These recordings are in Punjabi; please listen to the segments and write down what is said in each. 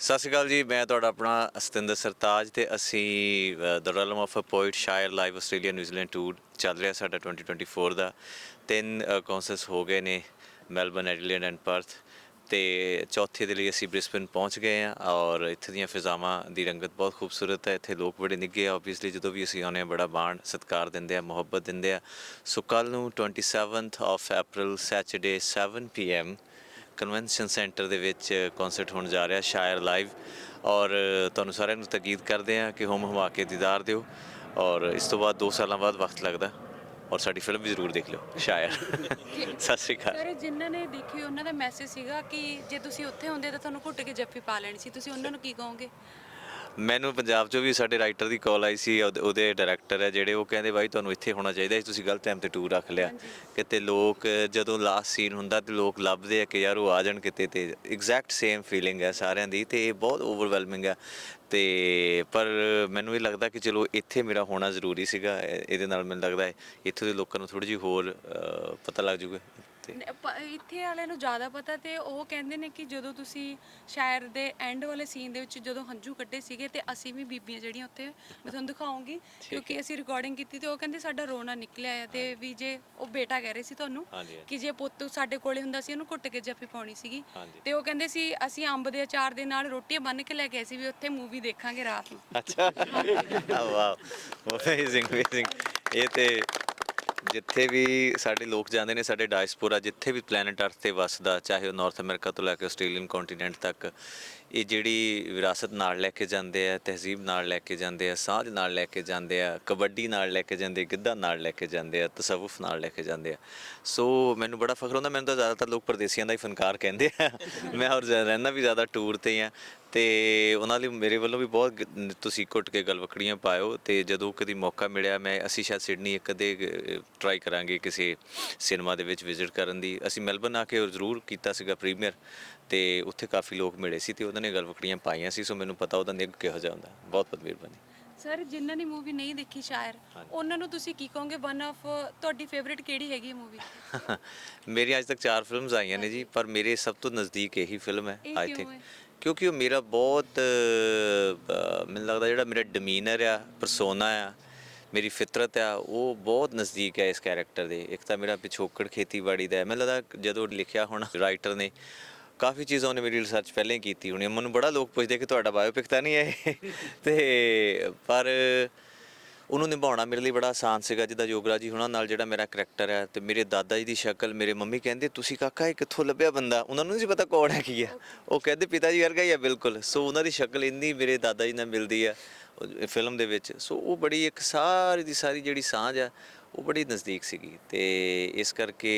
ਸਤਿ ਸ਼੍ਰੀ ਅਕਾਲ ਜੀ, ਮੈਂ ਤੁਹਾਡਾ ਆਪਣਾ ਸਤਿੰਦਰ ਸਰਤਾਜ ਤੇ ਅਸੀਂ the realm of a poet ਸ਼ਾਇਰ live Australia New Zealand tour ਚੱਲ ਰਿਹਾ ਸਾਡਾ 2024 ਦਾ। ਤਿੰਨ ਕੌਂਸਰਟਸ ਹੋ ਗਏ ਨੇ ਮੈਲਬਨ ਐਡੀਲੇਡ ਐਂਡ ਪਰਥ ਤੇ ਚੌਥੇ ਦੇ ਲਈ ਅਸੀਂ ਬ੍ਰਿਸਬਨ ਪਹੁੰਚ ਗਏ ਹਾਂ ਔਰ ਇੱਥੇ ਦੀਆਂ ਫਿਜ਼ਾਵਾਂ ਦੀ ਰੰਗਤ ਬਹੁਤ ਖੂਬਸੂਰਤ ਹੈ। ਇੱਥੇ ਲੋਕ ਬੜੇ ਨਿੱਘੇ ਆ ਆਬਵੀਅਸਲੀ ਜਦੋਂ ਵੀ ਅਸੀਂ ਆਉਂਦੇ ਹਾਂ ਬੜਾ ਬਾਣ ਸਤਿਕਾਰ ਦਿੰਦੇ ਆ, ਮੁਹੱਬਤ ਦਿੰਦੇ ਆ। ਸੋ ਕੱਲ ਨੂੰ 27th of April Saturday 7 pm convention centre ਦੇ ਵਿੱਚ ਕਨਸਰਟ ਹੋਣ ਜਾ ਰਿਹਾ ਸ਼ਾਇਰ ਲਾਈਵ ਔਰ ਤੁਹਾਨੂੰ ਸਾਰਿਆਂ ਨੂੰ ਤਕੀਦ ਕਰਦੇ ਹਾਂ ਕਿ ਹੋਮ ਹਮਾ ਕੇ ਦੀਦਾਰ ਦਿਓ। ਔਰ ਇਸ ਤੋਂ ਬਾਅਦ 2 ਸਾਲਾਂ ਬਾਅਦ ਵਕਤ ਲੱਗਦਾ। ਔਰ ਸਾਡੀ ਫਿਲਮ ਵੀ ਜ਼ਰੂਰ ਦੇਖ ਲਿਓ ਸ਼ਾਇਰ ਸਤਿ ਸ਼੍ਰੀ ਅਕਾਲ। ਸਰ ਜਿਨ੍ਹਾਂ ਨੇ ਦੇਖੀ ਉਹਨਾਂ ਦਾ ਮੈਸੇਜ ਸੀਗਾ ਕਿ ਜੇ ਤੁਸੀਂ ਉੱਥੇ ਹੁੰਦੇ ਤਾਂ ਤੁਹਾਨੂੰ ਘੁੱਟ ਕੇ ਜੱਫੀ ਪਾ ਲੈਣੀ ਸੀ। ਤੁਸੀਂ ਉਹਨਾਂ ਨੂੰ ਕੀ ਕਹੋਗੇ? ਮੈਨੂੰ ਪੰਜਾਬ ਚੋਂ ਵੀ ਸਾਡੇ ਰਾਈਟਰ ਦੀ ਕਾਲ ਆਈ ਸੀ ਉਹਦੇ- ਉਹਦੇ ਡਾਇਰੈਕਟਰ ਹੈ ਜਿਹੜੇ ਉਹ ਕਹਿੰਦੇ ਬਾਈ ਤੁਹਾਨੂੰ ਇੱਥੇ ਹੋਣਾ ਚਾਹੀਦਾ ਸੀ ਤੁਸੀਂ ਗਲਤ ਟਾਈਮ ਤੇ ਟੂਰ ਰੱਖ ਲਿਆ। ਕਿਤੇ ਲੋਕ ਜਦੋਂ ਲਾਸਟ ਸੀਨ ਹੁੰਦਾ ਤੇ ਲੋਕ ਲੱਭਦੇ ਆ ਕਿ ਯਾਰ ਉਹ ਆ ਜਾਣ ਕਿਤੇ ਤੇ ਐਗਜ਼ੈਕਟ ਸੇਮ ਫੀਲਿੰਗ ਹੈ ਸਾਰਿਆਂ ਦੀ ਤੇ ਇਹ ਬਹੁਤ ਓਵਰਵੈਲਮਿੰਗ ਹੈ। ਤੇ ਪਰ ਮੈਨੂੰ ਇਹ ਲੱਗਦਾ ਕਿ ਚਲੋ ਇੱਥੇ ਮੇਰਾ ਹੋਣਾ ਜ਼ਰੂਰੀ ਸੀਗਾ ਇਹ- ਇਹਦੇ ਨਾਲ ਮੈਨੂੰ ਲੱਗਦਾ ਹੈ ਇੱਥੇ ਦੇ ਲੋਕਾਂ ਨੂੰ ਥੋੜੀ ਜਿਹੀ ਹੋਰ ਪਤਾ ਲੱਗ ਜੂਗਾ। ਤੇ ਨ- ਪ- ਇੱਥੇ ਵਾਲਿਆਂ ਨੂੰ ਜ਼ਿਆਦਾ ਪਤਾ ਤੇ ਉਹ ਕਹਿੰਦੇ ਨੇ ਕਿ ਜਦੋਂ ਤੁਸੀਂ ਸ਼ਾਇਰ ਦੇ ਐਂਡ ਵਾਲੇ ਸੀਨ ਦੇ ਵਿੱਚ ਜਦੋਂ ਹੰਝੂ ਕੱਢੇ ਸੀਗੇ ਤੇ ਅਸੀਂ ਵੀ ਬੀਬੀਆਂ ਜਿਹੜੀਆਂ ਉੱਥੇ ਮੈਂ ਤੁਹਾਨੂੰ ਦਿਖਾਉਂਗੀ ਕਿਉਂਕਿ ਅਸੀਂ ਰਿਕਾਰਡਿੰਗ ਕੀਤੀ ਤੇ ਉਹ ਕਹਿੰਦੇ ਸਾਡਾ ਰੋਣਾ ਨਿਕਲਿਆ ਆ ਤੇ ਵੀ ਜੇ ਉਹ ਬੇਟਾ ਕਹਿ ਰਹੇ ਸੀ ਤੁਹਾਨੂੰ ਹਾਂਜੀ, ਹਾਂਜੀ। ਕਿ ਜੇ ਪੁੱਤ ਸਾਡੇ ਕੋਲੇ ਹੁੰਦਾ ਸੀ ਉਹਨੂੰ ਘੁੱਟ ਕੇ ਜੱਫੀ ਪਾਉਣੀ ਸੀਗੀ। ਹਾਂਜੀ। ਤੇ ਉਹ ਕਹਿੰਦੇ ਸੀ ਅਸੀਂ ਅੰਬ ਦੇ ਅਚਾਰ ਦੇ ਨਾਲ ਰੋਟੀਆਂ ਬੰਨ ਕੇ ਲੈ ਕੇ ਆਏ ਸੀ ਵੀ ਉੱਥੇ ਮੂਵੀ ਦੇਖਾਂਗੇ ਰਾਤ ਨੂੰ। ਅੱਛਾ। ਵਾਓ ਅਮੇਜ਼ਿੰਗ ਅਮੇਜ਼ਿੰਗ ਇਹ ਤੇ ਜਿੱਥੇ ਵੀ ਸਾਡੇ ਲੋਕ ਜਾਂਦੇ ਨੇ, ਸਾਡੇ ਡਾਇਸਪੋਰਾ ਜਿੱਥੇ ਵੀ ਪਲੈਨਟ ਅਰਥ ਤੇ ਵਸਦਾ, ਚਾਹੇ ਉਹ ਨਾਰਥ ਅਮਰੀਕਾ ਤੋਂ ਲੈ ਕੇ ਆਸਟ੍ਰੇਲੀਅਨ ਕੰਟੀਨੈਂਟ ਤੱਕ ਇਹ ਜਿਹੜੀ ਵਿਰਾਸਤ ਨਾਲ ਲੈ ਕੇ ਜਾਂਦੇ ਆ, ਤਹਿਜ਼ੀਬ ਨਾਲ ਲੈ ਕੇ ਜਾਂਦੇ ਆ ਸਾਂਝ ਨਾਲ ਲੈ ਕੇ ਜਾਂਦੇ ਆ, ਕਬੱਡੀ ਨਾਲ ਲੈ ਕੇ ਜਾਂਦੇ ਗਿੱਧਾ ਨਾਲ ਲੈ ਕੇ ਜਾਂਦੇ ਆ, ਤਸਵੁਫ ਨਾਲ ਲੈ ਕੇ ਜਾਂਦੇ ਆ। ਸੋ ਮੈਨੂੰ ਬੜਾ ਫਖਰ ਹੁੰਦਾ, ਮੈਨੂੰ ਤਾਂ ਜ਼ਿਆਦਾਤਰ ਲੋਕ ਪਰਦੇਸੀਆਂ ਦਾ ਹੀ ਫਨਕਾਰ ਕਹਿੰਦੇ ਆ। ਮੈਂ ਹੋਰ ਰਹਿਣਾ ਵੀ ਜ਼ਿਆਦਾ ਟੂਰ ਤੇ ਆ। ਤੇ ਉਹਨਾਂ ਲਈ ਮੇਰੇ ਵੱਲੋਂ ਵੀ ਬਹੁਤ ਤੁਸੀਂ ਘੁੱਟ ਕੇ ਗਲਵਕੜੀਆਂ ਪਾਇਓ। ਤੇ ਜਦੋਂ ਕਦੀ ਮੌਕਾ ਮਿਲਿਆ, ਮੈਂ, ਅਸੀਂ ਸ਼ਾਇਦ ਸਿਡਨੀ ਇੱਕ ਅੱਧੇ ਟਰਾਈ ਕਰਾਂਗੇ ਕਿਸੇ ਸਿਨੇਮਾ ਦੇ ਵਿੱਚ ਵਿਜ਼ਿਟ ਕਰਨ ਦੀ। ਅਸੀਂ ਮੈਲਬਨ ਆ ਕੇ ਜ਼ਰੂਰ ਕੀਤਾ ਸੀਗਾ, ਪ੍ਰੀਮੀਅਰ। ਤੇ ਉੱਥੇ ਕਾਫੀ ਲੋਕ ਮਿਲੇ ਸੀ ਤੇ ਉਹਨਾਂ ਨੇ ਗਲਵਕੜੀਆਂ ਪਾਈਆਂ ਸੀ ਸੋ ਮੈਨੂੰ ਪਤਾ ਉਹਦਾ ਨਿੱਘ ਕਿਹੋ ਜਿਹਾ ਹੁੰਦਾ। ਬਹੁਤ ਬਹੁਤ ਮਿਹਰਬਾਨੀ ਸਰ ਜਿਨ੍ਹਾਂ ਨੇ ਮੂਵੀ ਨਹੀਂ ਦੇਖੀ ਸ਼ਾਇਰ ਉਹਨਾਂ ਨੂੰ ਤੁਸੀਂ ਕੀ ਕਹੋਗੇ? ਵਨ ਆਫ ਤੁਹਾਡੀ ਫੇਵਰਿਟ ਕਿਹੜੀ ਹੈਗੀ ਮੂਵੀ ਮੇਰੀ ਅੱਜ ਤੱਕ ਚਾਰ ਫਿਲਮਸ ਆਈਆਂ ਨੇ ਜੀ ਪਰ ਮੇਰੇ ਸਭ ਤੋਂ ਨਜ਼ਦੀਕ ਇਹੀ ਫਿਲਮ ਹੈ ਆਈ ਥਿੰਕ? ਕਿਉਂਕਿ ਉਹ ਮੇਰਾ ਬਹੁਤ ਮੈਨੂੰ ਲੱਗਦਾ ਜਿਹੜਾ ਮੇਰਾ ਡਿਮੀਨਰ ਆ ਪਰਸੋਨਾ ਆ ਮੇਰੀ ਫਿਤਰਤ ਆ ਉਹ ਬਹੁਤ ਨਜ਼ਦੀਕ ਹੈ ਇਸ ਕੈਰੈਕਟਰ ਦੇ। ਇੱਕ ਤਾਂ ਮੇਰਾ ਪਿਛੋਕੜ ਖੇਤੀਬਾੜੀ ਦਾ ਹੈ। ਮੈਨੂੰ ਲੱਗਦਾ ਜਦੋਂ ਲਿਖਿਆ ਹੋਣਾ ਰਾਈਟਰ ਨੇ ਕਾਫੀ ਚੀਜ਼ਾਂ ਉਹਨੇ ਮੇਰੀ ਰਿਸਰਚ ਪਹਿਲਾਂ ਹੀ ਕੀਤੀ ਹੋਣੀ ਹੈ। ਮੈਨੂੰ ਬੜਾ ਲੋਕ ਪੁੱਛਦੇ ਕਿ ਤੁਹਾਡਾ ਬਾਇਓਪਿਕ ਤਾਂ ਨਹੀਂ ਹੈ ਇਹ? ਤੇ ਪਰ ਉਹਨੂੰ ਨਿਭਾਉਣਾ ਮੇਰੇ ਲਈ ਬੜਾ ਆਸਾਨ ਸੀਗਾ, ਜਿੱਦਾਂ ਯੋਗਰਾ ਜੀ ਹੁਣਾਂ ਨਾਲ ਜਿਹੜਾ ਮੇਰਾ ਕਰੈਕਟਰ ਹੈ ਤੇ ਮੇਰੇ ਦਾਦਾ ਜੀ ਦੀ ਸ਼ਕਲ, ਮੇਰੇ ਮੰਮੀ ਕਹਿੰਦੇ, ਤੁਸੀਂ ਕਾਕਾ, ਇਹ ਕਿੱਥੋਂ ਲੱਭਿਆ ਬੰਦਾ? ਉਹਨਾਂ ਨੂੰ ਨਹੀਂ ਸੀ ਪਤਾ ਕੌਣ ਹੈ ਕੀ ਹੈ ਉਹ ਕਹਿੰਦੇ, ਪਿਤਾ ਜੀ ਵਰਗਾ ਹੀ ਹੈ ਬਿਲਕੁਲ। ਸੋ ਉਹਨਾਂ ਦੀ ਸ਼ਕਲ ਇੰਨੀ ਮੇਰੇ ਦਾਦਾ ਜੀ ਨਾਲ ਮਿਲਦੀ ਆ ਫਿਲਮ ਦੇ ਵਿੱਚ। ਸੋ ਉਹ ਬੜੀ ਇੱਕ ਸਾਰੀ ਦੀ ਸਾਰੀ ਜਿਹੜੀ ਸਾਂਝ ਆ, ਉਹ ਬੜੀ ਨਜ਼ਦੀਕ ਸੀਗੀ। ਤੇ ਇਸ ਕਰਕੇ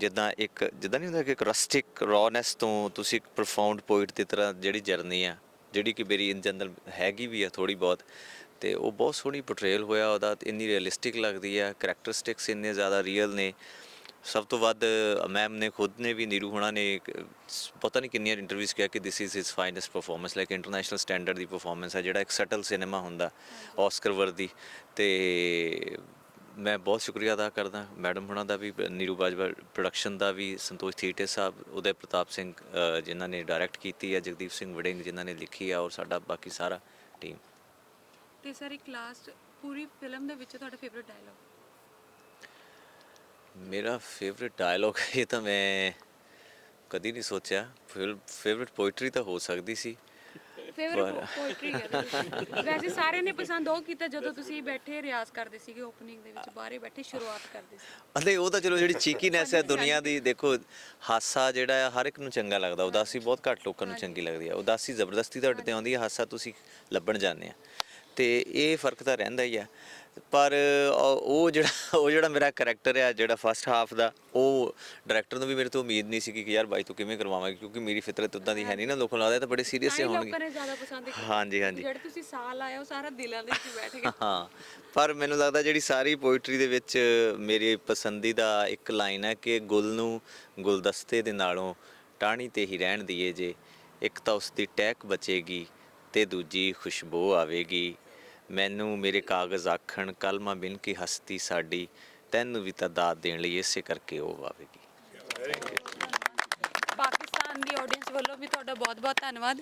ਜਿੱਦਾਂ ਇੱਕ ਜਿੱਦਾਂ ਨਹੀਂ ਹੁੰਦਾ ਕਿ ਇੱਕ ਰਸਟਿਕ ਰੌਨੈਸ ਤੋਂ ਤੁਸੀਂ ਇੱਕ ਪ੍ਰੋਫਾਉਂਡ ਪੋਇਟ ਦੀ ਤਰ੍ਹਾਂ ਜਿਹੜੀ ਜਰਨੀ ਆ ਜਿਹੜੀ ਕਿ ਮੇਰੀ ਇਨ ਜਨਰਲ ਹੈਗੀ ਵੀ ਆ ਥੋੜੀ ਬਹੁਤ ਤੇ ਉਹ ਬਹੁਤ ਸੋਹਣੀ ਪੋਰਟਰੇਲ ਹੋਇਆ ਉਹਦਾ ਇੰਨੀ ਰੀਅਲਿਸਟਿਕ ਲੱਗਦੀ ਆ ਕੈਰੈਕਟਰਿਸਟਿਕਸ ਇੰਨੇ ਜ਼ਿਆਦਾ ਰੀਅਲ ਨੇ। ਸਭ ਤੋਂ ਵੱਧ ਮੈਮ ਨੇ ਖੁਦ ਨੇ ਵੀ ਨੀਰੂ ਹੋਣਾ ਨੇ ਪਤਾ ਨਹੀਂ ਕਿੰਨੀਆਂ ਇੰਟਰਵਿਊਜ਼ ਕਿਹਾ ਕਿ this is his finest performance like international standard the performance ਹੈ ਜਿਹੜਾ ਇੱਕ ਸਟਲ ਸਿਨੇਮਾ ਹੁੰਦਾ ਆਸਕਰ ਵਰਦੀ ਤੇ ਮੈਂ ਬਹੁਤ ਸ਼ੁਕਰੀਆ ਅਦਾ ਕਰਦਾ ਮੈਡਮ ਹੁਣਾਂ ਦਾ ਵੀ ਨੀਰੂ ਬਾਜਵਾ ਪ੍ਰੋਡਕਸ਼ਨ ਦਾ ਵੀ ਸੰਤੋਸ਼ ਥੀਟੇ ਸਾਹਿਬ ਉਦੈ ਪ੍ਰਤਾਪ ਸਿੰਘ ਜਿਨ੍ਹਾਂ ਨੇ ਡਾਇਰੈਕਟ ਕੀਤੀ ਹੈ ਜਗਦੀਪ ਸਿੰਘ ਵੜਿੰਗ ਜਿਨ੍ਹਾਂ ਨੇ ਲਿਖੀ ਹੈ ਔਰ ਸਾਡਾ ਬਾਕੀ ਸਾਰਾ ਟੀਮ ਤੇ ਸਰ ਇੱਕ ਲਾਸਟ ਪੂਰੀ ਫਿਲਮ ਦੇ ਵਿੱਚ ਤੁਹਾਡਾ ਫੇਵਰਿਟ ਡਾਇਲੌਗ ਮੇਰਾ ਫੇਵਰਿਟ ਡਾਇਲੌਗ ਇਹ ਤਾਂ ਮੈਂ ਕਦੀ ਨਹੀਂ ਸੋਚਿਆ। ਫੇਵਰਿਟ ਪੋਇਟਰੀ ਤਾਂ ਹੋ ਸਕਦੀ ਸੀ। ਫੇਵਰਿਟ ਪੋਇਟਰੀ ਹੈ ਵੈਸੇ ਸਾਰਿਆਂ ਨੇ ਪਸੰਦ ਉਹ ਕੀਤਾ ਜਦੋਂ ਤੁਸੀਂ ਬੈਠੇ ਰਿਆਜ਼ ਕਰਦੇ ਸੀਗੇ ਓਪਨਿੰਗ ਦੇ ਵਿੱਚ ਬਾਹਰੇ ਬੈਠੇ ਸ਼ੁਰੂਆਤ ਕਰਦੇ ਸੀ। ਅਤੇ ਉਹ ਤਾਂ ਚਲੋ ਜਿਹੜੀ ਚੀਕੀਨੈਸ ਹੈ ਦੁਨੀਆ ਦੀ ਦੇਖੋ ਹਾਸਾ ਜਿਹੜਾ ਹਰ ਇੱਕ ਨੂੰ ਚੰਗਾ ਲੱਗਦਾ ਉਦਾਸੀ ਬਹੁਤ ਘੱਟ ਲੋਕਾਂ ਨੂੰ ਚੰਗੀ ਲੱਗਦੀ ਆ ਉਦਾਸੀ ਜ਼ਬਰਦਸਤੀ ਤੁਹਾਡੇ ਤੇ ਆਉਂਦੀ ਹੈ ਹਾਸਾ ਤੁਸੀਂ ਲੱਭਣ ਜਾਂਦੇ ਆ। ਤੇ ਇਹ ਫ਼ਰਕ ਤਾਂ ਰਹਿੰਦਾ ਹੀ ਆ। ਪਰ ਉਹ ਜਿਹੜਾ ਉਹ ਜਿਹੜਾ ਮੇਰਾ ਕੈਰੈਕਟਰ ਆ ਜਿਹੜਾ ਫਸਟ ਹਾਫ ਦਾ ਉਹ ਡਾਇਰੈਕਟਰ ਨੂੰ ਵੀ ਮੇਰੇ ਤੋਂ ਉਮੀਦ ਨਹੀਂ ਸੀ ਕਿ ਯਾਰ ਬਾਈ ਤੂੰ ਕਿਵੇਂ ਕਰਵਾਵਾਂਗੇ ਕਿਉਂਕਿ ਮੇਰੀ ਫਿਤਰਤ ਉਦਾਂ ਦੀ ਹੈ ਨਹੀਂ ਨਾ ਲੋਕਾਂ ਨੂੰ ਲੱਗਦਾ ਤਾਂ ਬੜੇ ਸੀਰੀਅਸ ਹੀ ਹੋਣਗੇ। ਲੋਕਾਂ ਨੇ ਜ਼ਿਆਦਾ ਪਸੰਦ ਕੀਤਾ। ਹਾਂਜੀ ਹਾਂਜੀ। ਜਿਹੜੇ ਤੁਸੀਂ ਸਾਲ ਆਏ ਉਹ ਸਾਰਾ ਦਿਲਾਂ ਦੇ ਵਿੱਚ ਬੈਠ ਗਏ ਹਾਂ ਪਰ ਮੈਨੂੰ ਲੱਗਦਾ ਜਿਹੜੀ ਸਾਰੀ ਪੋਇਟਰੀ ਦੇ ਵਿੱਚ ਮੇਰੀ ਪਸੰਦੀਦਾ ਇੱਕ ਲਾਈਨ ਹੈ ਕਿ ਗੁੱਲ ਨੂੰ ਗੁਲਦਸਤੇ ਦੇ ਨਾਲੋਂ ਟਾਹਣੀ ਤੇ ਹੀ ਰਹਿਣ ਦੀਏ ਜੇ ਇੱਕ ਤਾਂ ਉਸ ਦੀ ਟਹਿਕ ਬਚੇਗੀ ਤੇ ਦੂਜੀ ਖੁਸ਼ਬੂ ਆਵੇਗੀ। ਮੈਨੂੰ ਮੇਰੇ ਕਾਗਜ਼ ਆਖਣ ਕਲਮਾ ਬਿਨ ਕੀ ਹਸਤੀ ਸਾਡੀ ਤੈਨੂੰ ਵੀ ਤਾਂ ਦਾਤ ਦੇਣ ਲਈ ਇਸੇ ਕਰਕੇ ਉਹ ਆਵੇਗੀ। ਪਾਕਿਸਤਾਨ ਦੀ ਆਡੀਅנס ਵੱਲੋਂ ਵੀ ਤੁਹਾਡਾ ਬਹੁਤ-ਬਹੁਤ ਧੰਨਵਾਦ।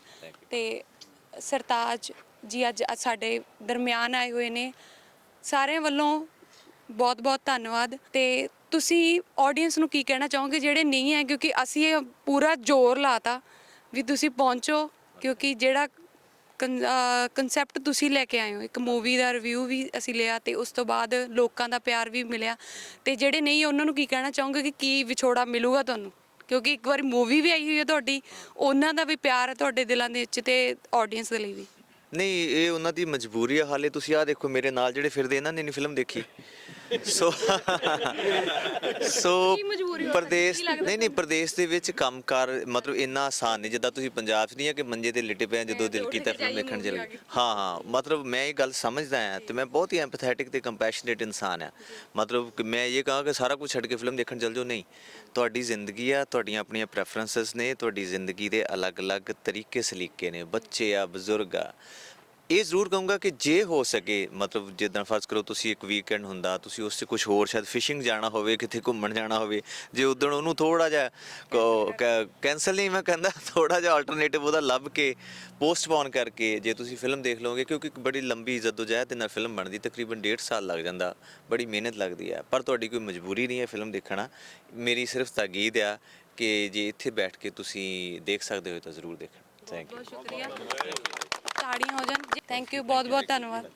ਤੇ ਸਰਤਾਜ ਜੀ ਅੱਜ ਸਾਡੇ ਦਰਮਿਆਨ ਆਏ ਹੋਏ ਨੇ। ਸਾਰਿਆਂ ਵੱਲੋਂ ਬਹੁਤ-ਬਹੁਤ ਧੰਨਵਾਦ। ਤੇ ਤੁਸੀਂ ਆਡੀਅנס ਨੂੰ ਕੀ ਕਹਿਣਾ ਚਾਹੋਗੇ ਜਿਹੜੇ ਨਹੀਂ ਹੈ? ਕਿਉਂਕਿ ਅਸੀਂ ਇਹ ਪੂਰਾ ਜ਼ੋਰ ਲਾਤਾ ਵੀ ਤੁਸੀਂ ਪਹੁੰਚੋ ਕਿਉਂਕਿ ਜਿਹੜਾ ਕਨਸੈਪਟ ਤੁਸੀਂ ਲੈ ਕੇ ਆਏ ਹੋ। ਇੱਕ ਮੂਵੀ ਦਾ ਰਿਵਿਊ ਵੀ ਅਸੀਂ ਲਿਆ ਤੇ ਉਸ ਤੋਂ ਬਾਅਦ ਲੋਕਾਂ ਦਾ ਪਿਆਰ ਵੀ ਮਿਲਿਆ। ਤੇ ਜਿਹੜੇ ਨਹੀਂ, ਉਹਨਾਂ ਨੂੰ ਕੀ ਕਹਿਣਾ ਚਾਹੋਗੇ ਕਿ ਕੀ ਵਿਛੋੜਾ ਮਿਲੂਗਾ ਤੁਹਾਨੂੰ? ਕਿਉਂਕਿ ਇੱਕ ਵਾਰੀ ਮੂਵੀ ਵੀ ਆਈ ਹੋਈ ਹੈ ਤੁਹਾਡੀ, ਉਹਨਾਂ ਦਾ ਵੀ ਪਿਆਰ ਹੈ ਤੁਹਾਡੇ ਦਿਲਾਂ ਦੇ ਵਿੱਚ ਤੇ ਆਡੀਅנס ਦੇ ਲਈ ਵੀ। ਨਹੀਂ, ਇਹ ਉਹਨਾਂ ਦੀ ਮਜਬੂਰੀ ਆ ਹਾਲੇ ਤੁਸੀਂ ਆ ਦੇਖੋ, ਮੇਰੇ ਨਾਲ ਜਿਹੜੇ ਫਿਰਦੇ, ਇਹਨਾਂ ਨੇ ਨਹੀਂ ਫਿਲਮ ਦੇਖੀ। ਸੋ ਸੋ ਕੀ ਮਜਬੂਰੀ ਹੋ ਪ੍ਰਦੇਸ਼ ਸਕਦੀ? ਕੀ ਲੱਗਦਾ ਨਹੀਂ ਨਹੀਂ ਪ੍ਰਦੇਸ਼ ਦੇ ਵਿੱਚ ਕੰਮਕਾਰ ਮਤਲਬ ਇੰਨਾ ਆਸਾਨ ਨਹੀਂ ਜਿੱਦਾਂ ਤੁਸੀਂ ਪੰਜਾਬ 'ਚ ਨਹੀਂ ਆ ਕਿ ਮੰਜੇ ਤੇ ਲਿਟੇ ਪਏ ਆ ਜਦੋਂ ਦਿਲ ਕੀਤਾ ਫਿਲਮ ਦੇਖਣ ਚਲੇ ਗਏ। ਹਾਂ ਹਾਂ ਮਤਲਬ ਮੈਂ ਇਹ ਗੱਲ ਸਮਝਦਾ ਆ ਤੇ ਮੈਂ ਬਹੁਤ ਹੀ ਐਮਪੈਥੈਟਿਕ ਤੇ ਕੰਪੈਸ਼ਨੇਟ ਇਨਸਾਨ ਆ ਮਤਲਬ ਕਿ ਮੈਂ ਇਹ ਕਹਾਂ ਕਿ ਸਾਰਾ ਕੁਝ ਛੱਡ ਕੇ ਫਿਲਮ ਦੇਖਣ ਚੱਲ ਜਾਓ ਨਹੀਂ। ਤੁਹਾਡੀ ਜ਼ਿੰਦਗੀ ਆ ਤੁਹਾਡੀਆਂ ਆਪਣੀਆਂ ਪ੍ਰੈਫਰੈਂਸਸ ਨੇ ਤੁਹਾਡੀ ਜ਼ਿੰਦਗੀ ਦੇ ਅਲੱਗ-ਅਲੱਗ ਤਰੀਕੇ ਸਲੀਕੇ ਨੇ। ਬੱਚੇ ਆ ਬਜ਼ੁਰਗ ਆ ਇਹ ਜ਼ਰੂਰ ਕਹੂੰਗਾ ਕਿ ਜੇ ਹੋ ਸਕੇ, ਮਤਲਬ ਜਿੱਦਾਂ ਫਰਜ਼ ਕਰੋ ਤੁਸੀਂ ਇੱਕ ਵੀਕਐਂਡ ਹੁੰਦਾ, ਤੁਸੀਂ ਉਸ 'ਚ ਕੁਝ ਹੋਰ ਸ਼ਾਇਦ ਫਿਸ਼ਿੰਗ ਜਾਣਾ ਹੋਵੇ, ਕਿਤੇ ਘੁੰਮਣ ਜਾਣਾ ਹੋਵੇ, ਜੇ ਉਦੋਂ ਉਹਨੂੰ ਥੋੜਾ ਜਿਹਾ ਕੈਨਸਲ ਨਹੀਂ ਮੈਂ ਕਹਿੰਦਾ ਥੋੜਾ ਜਿਹਾ ਆਲਟਰਨੇਟਿਵ ਉਹਦਾ ਲੱਭ ਕੇ ਪੋਸਟਪੋਨ ਕਰਕੇ ਜੇ ਤੁਸੀਂ ਫਿਲਮ ਦੇਖ ਲਓਗੇ, ਕਿਉਂਕਿ ਇੱਕ ਬੜੀ ਲੰਬੀ ਜਦੋਜਹਿਦ ਦੇ ਨਾਲ ਫਿਲਮ ਬਣਦੀ, ਤਕਰੀਬਨ 1.5 ਸਾਲ ਲੱਗ ਜਾਂਦਾ, ਬੜੀ ਮਿਹਨਤ ਲੱਗਦੀ ਹੈ। ਪਰ ਤੁਹਾਡੀ ਕੋਈ ਮਜਬੂਰੀ ਨਹੀਂ ਹੈ ਫਿਲਮ ਦੇਖਣਾ। ਮੇਰੀ ਸਿਰਫ ਤਾਕੀਦ ਆ ਕਿ ਜੇ ਇੱਥੇ ਬੈਠ ਕੇ ਤੁਸੀਂ ਦੇਖ ਸਕਦੇ ਹੋ ਤਾਂ ਜ਼ਰੂਰ ਦੇਖਣਾ। ਥੈਂਕ ਯੂ ਬਹੁਤ ਸ਼ੁਕਰੀਆ। ਤਾੜੀਆਂ ਹੋ ਜਾਣ। ਥੈਂਕ ਯੂ ਬਹੁਤ ਬਹੁਤ ਧੰਨਵਾਦ।